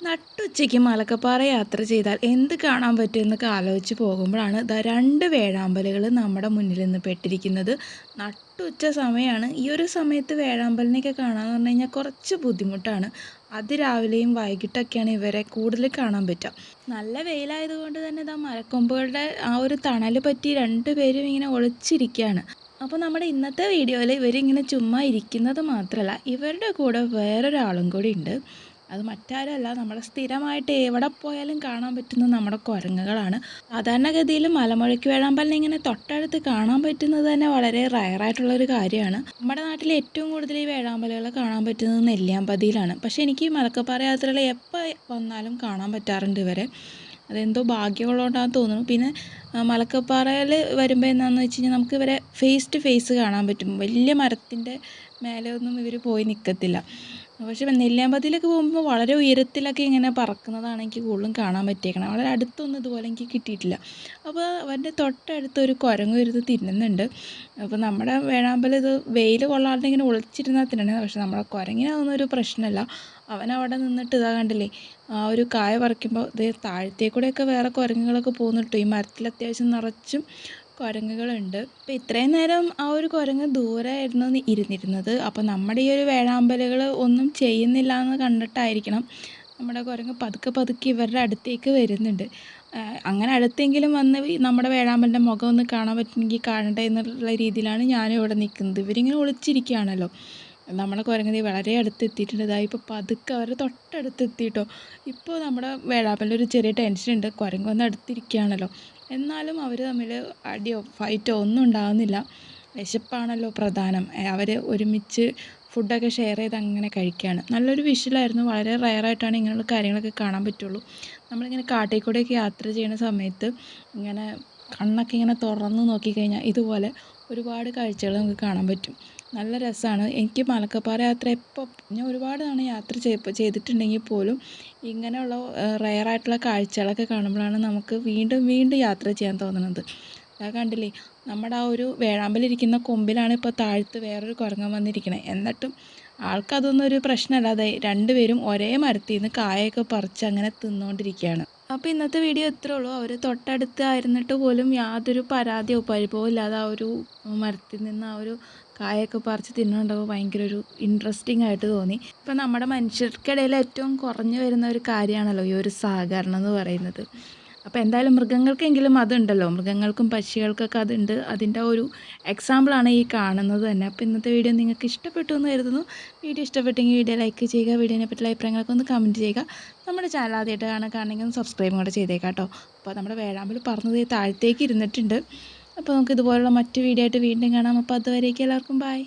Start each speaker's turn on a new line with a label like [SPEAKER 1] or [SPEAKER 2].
[SPEAKER 1] നട്ടുച്ചയ്ക്ക് മലക്കപ്പാറ യാത്ര ചെയ്താൽ എന്ത് കാണാൻ പറ്റുമെന്നൊക്കെ ആലോചിച്ച് പോകുമ്പോഴാണ് ഇതാ രണ്ട് വേഴാമ്പലുകൾ നമ്മുടെ മുന്നിൽ നിന്ന് പെട്ടിരിക്കുന്നത്. നട്ടുച്ച സമയമാണ്. ഈ ഒരു സമയത്ത് വേഴാമ്പലിനെയൊക്കെ കാണാമെന്ന് പറഞ്ഞു കഴിഞ്ഞാൽ കുറച്ച് ബുദ്ധിമുട്ടാണ്. അതിരാവിലെയും വൈകിട്ടൊക്കെയാണ് ഇവരെ കൂടുതൽ കാണാൻ പറ്റുക. നല്ല വെയിലായതുകൊണ്ട് തന്നെ ഇതാ മരക്കൊമ്പുകളുടെ ആ ഒരു തണൽ പറ്റി രണ്ടുപേരും ഇങ്ങനെ ഒളിച്ചിരിക്കുകയാണ്. അപ്പോൾ നമ്മുടെ ഇന്നത്തെ വീഡിയോയിൽ ഇവരിങ്ങനെ ചുമ്മാ ഇരിക്കുന്നത് മാത്രമല്ല ഇവരുടെ കൂടെ വേറൊരാളും കൂടി ഉണ്ട്. അത് മറ്റാരല്ല നമ്മുടെ സ്ഥിരമായിട്ട് എവിടെ പോയാലും കാണാൻ പറ്റുന്ന നമ്മുടെ കുരങ്ങുകളാണ്. സാധാരണഗതിയിൽ മലമുഴക്കി വേഴാമ്പലിനെ ഇങ്ങനെ തൊട്ടടുത്ത് കാണാൻ പറ്റുന്നത് തന്നെ വളരെ റയറായിട്ടുള്ളൊരു കാര്യമാണ്. നമ്മുടെ നാട്ടിൽ ഏറ്റവും കൂടുതൽ ഈ വേഴാമ്പലുകളെ കാണാൻ പറ്റുന്നത് നെല്ലിയാമ്പതിയിലാണ്. പക്ഷേ എനിക്ക് മലക്കപ്പാറ യാത്രകൾ എപ്പോൾ വന്നാലും കാണാൻ പറ്റാറുണ്ട് ഇവരെ. അതെന്തോ ഭാഗ്യമുള്ളതുകൊണ്ടാണെന്ന് തോന്നുന്നു. പിന്നെ മലക്കപ്പാറയിൽ വരുമ്പോൾ എന്താണെന്ന് വെച്ച് കഴിഞ്ഞാൽ നമുക്ക് ഇവരെ ഫേസ് ടു ഫേസ് കാണാൻ പറ്റും. വലിയ മരത്തിന്റെ മേലെ ഒന്നും ഇവർ പോയി നിൽക്കത്തില്ല പക്ഷേ നെല്ലിയാമ്പതിയിലൊക്കെ പോകുമ്പോൾ വളരെ ഉയരത്തിലൊക്കെ ഇങ്ങനെ പറക്കുന്നതാണ് എനിക്ക് കൂടുതലും കാണാൻ പറ്റിയേക്കണം വളരെ അടുത്തൊന്നും ഇതുപോലെ എനിക്ക് കിട്ടിയിട്ടില്ല. അപ്പോൾ അവന്റെ തൊട്ടടുത്ത് ഒരു കുരങ്ങ് വരുത് തിന്നുന്നുണ്ട്. അപ്പോൾ നമ്മുടെ വേണാമ്പല ഇത് വെയിൽ കൊള്ളാതെ ഇങ്ങനെ ഒളിച്ചിരുന്നാൽ തിന്നണേ പക്ഷേ നമ്മുടെ കുരങ്ങിന് അതൊന്നും ഒരു പ്രശ്നമല്ല. അവൻ അവിടെ നിന്നിട്ട് ഇതാ കണ്ടില്ലേ ആ ഒരു കായ പറിക്കുമ്പോൾ ഇത് താഴത്തേക്കൂടെയൊക്കെ വേറെ കുരങ്ങുകളൊക്കെ പോകുന്നിട്ടു ഈ മരത്തിൽ അത്യാവശ്യം നിറച്ചും കുരങ്ങുകളുണ്ട്. അപ്പോൾ ഇത്രയും നേരം ആ ഒരു കുരങ്ങ് ദൂരെയായിരുന്നു ഇരുന്നിരുന്നത്. അപ്പോൾ നമ്മുടെ ഈ ഒരു വേഴാമ്പലുകൾ ഒന്നും ചെയ്യുന്നില്ല എന്ന് കണ്ടിട്ടായിരിക്കണം നമ്മുടെ കുരങ്ങ് പതുക്കെ പതുക്കെ ഇവരുടെ അടുത്തേക്ക് വരുന്നുണ്ട്. അങ്ങനെ അടുത്തെങ്കിലും വന്ന് നമ്മുടെ വേഴാമ്പലിന്റെ മുഖം ഒന്ന് കാണാൻ പറ്റുമെങ്കിൽ കാണട്ടെ എന്നുള്ള രീതിയിലാണ് ഞാനും ഇവിടെ നിൽക്കുന്നത് ഇവരിങ്ങനെ ഒളിച്ചിരിക്കുകയാണല്ലോ. നമ്മുടെ കുരങ്ങ് വളരെ അടുത്തെത്തിയിട്ടുണ്ട്. ഇതാ ഇപ്പോൾ പതുക്കെ അവരുടെ തൊട്ടടുത്തെത്തിയിട്ടോ. ഇപ്പോൾ നമ്മുടെ വേഴാമ്പലിന്റെ ഒരു ചെറിയ ടെൻഷൻ ഉണ്ട്. കുരങ്ങ് വന്ന് അടുത്തിരിക്കുകയാണല്ലോ. എന്നാലും അവർ തമ്മിൽ അടിയോ ഫൈറ്റോ ഒന്നും ഉണ്ടാകുന്നില്ല വിശപ്പാണല്ലോ പ്രധാനം. അവർ ഒരുമിച്ച് ഫുഡൊക്കെ ഷെയർ ചെയ്ത് അങ്ങനെ കഴിക്കുകയാണ് നല്ലൊരു വിഷ്വലായിരുന്നു. വളരെ റയറായിട്ടാണ് ഇങ്ങനെയുള്ള കാര്യങ്ങളൊക്കെ കാണാൻ പറ്റുള്ളൂ. നമ്മളിങ്ങനെ കാട്ടിൽ കൂടെയൊക്കെ യാത്ര ചെയ്യുന്ന സമയത്ത് ഇങ്ങനെ കണ്ണൊക്കെ ഇങ്ങനെ തുറന്ന് നോക്കിക്കഴിഞ്ഞാൽ ഇതുപോലെ ഒരുപാട് കാഴ്ചകൾ നമുക്ക് കാണാൻ പറ്റും. നല്ല രസമാണ് എനിക്ക് മലക്കപ്പാറ യാത്ര എപ്പോൾ ഞാൻ ഒരുപാട് തവണ യാത്ര ചെയ്തിട്ടുണ്ടെങ്കിൽ പോലും ഇങ്ങനെയുള്ള റെയറായിട്ടുള്ള കാഴ്ചകളൊക്കെ കാണുമ്പോഴാണ് നമുക്ക് വീണ്ടും വീണ്ടും യാത്ര ചെയ്യാൻ തോന്നുന്നത് അതാ കണ്ടില്ലേ നമ്മുടെ ആ ഒരു വേഴാമ്പലിരിക്കുന്ന കൊമ്പിലാണ് ഇപ്പോൾ താഴ്ത്ത് വേറൊരു കുരങ്ങൻ വന്നിരിക്കണേ. എന്നിട്ടും ആൾക്കതൊന്നും ഒരു പ്രശ്നമല്ലാതെ രണ്ടുപേരും ഒരേ മരത്തിൽ നിന്ന് കായൊക്കെ പറിച്ച് അങ്ങനെ തിന്നുകൊണ്ടിരിക്കുകയാണ് അപ്പോൾ ഇന്നത്തെ വീഡിയോ ഇത്രേ ഉള്ളൂ. അവർ തൊട്ടടുത്ത് ആയിരുന്നിട്ട് പോലും യാതൊരു പരാതിയോ പരിഭവോ ഇല്ലാതെ ആ ഒരു മരത്തിൽ നിന്ന് ആ ഒരു കായൊക്കെ പറിച്ച് തിന്നുന്നുണ്ടാവും ഭയങ്കര ഒരു ഇൻട്രസ്റ്റിംഗ് ആയിട്ട് തോന്നി. ഇപ്പം നമ്മുടെ മനുഷ്യർക്കിടയിൽ ഏറ്റവും കുറഞ്ഞു വരുന്ന ഒരു കാര്യമാണല്ലോ ഈ ഒരു സഹകരണം എന്ന് പറയുന്നത്. അപ്പോൾ എന്തായാലും മൃഗങ്ങൾക്കെങ്കിലും അതുണ്ടല്ലോ. മൃഗങ്ങൾക്കും പക്ഷികൾക്കൊക്കെ അതുണ്ട്. അതിന്റെ ഒരു എക്സാമ്പിളാണ് ഈ കാണുന്നത് തന്നെ. അപ്പോൾ ഇന്നത്തെ വീഡിയോ നിങ്ങൾക്ക് ഇഷ്ടപ്പെട്ടു എന്ന് കരുതുന്നു. വീഡിയോ ഇഷ്ടപ്പെട്ടെങ്കിൽ വീഡിയോ ലൈക്ക് ചെയ്യുക വീഡിയോനെ പറ്റിയുള്ള അഭിപ്രായങ്ങളൊക്കെ ഒന്ന് കമന്റ് ചെയ്യുക. നമ്മുടെ ചാനൽ ആദ്യമായിട്ട് കാണാൻ ഒന്ന് സബ്സ്ക്രൈബും കൂടെ ചെയ്തേക്കാം കേട്ടോ. അപ്പോൾ നമ്മുടെ വേഴാമ്പൽ പറഞ്ഞത് താഴത്തേക്ക് ഇരുന്നിട്ടുണ്ട്. അപ്പോൾ നമുക്ക് ഇതുപോലുള്ള മറ്റു വീഡിയോ ആയിട്ട് വീണ്ടും കാണാം. അപ്പോൾ അതുവരേക്കും എല്ലാവർക്കും ബൈ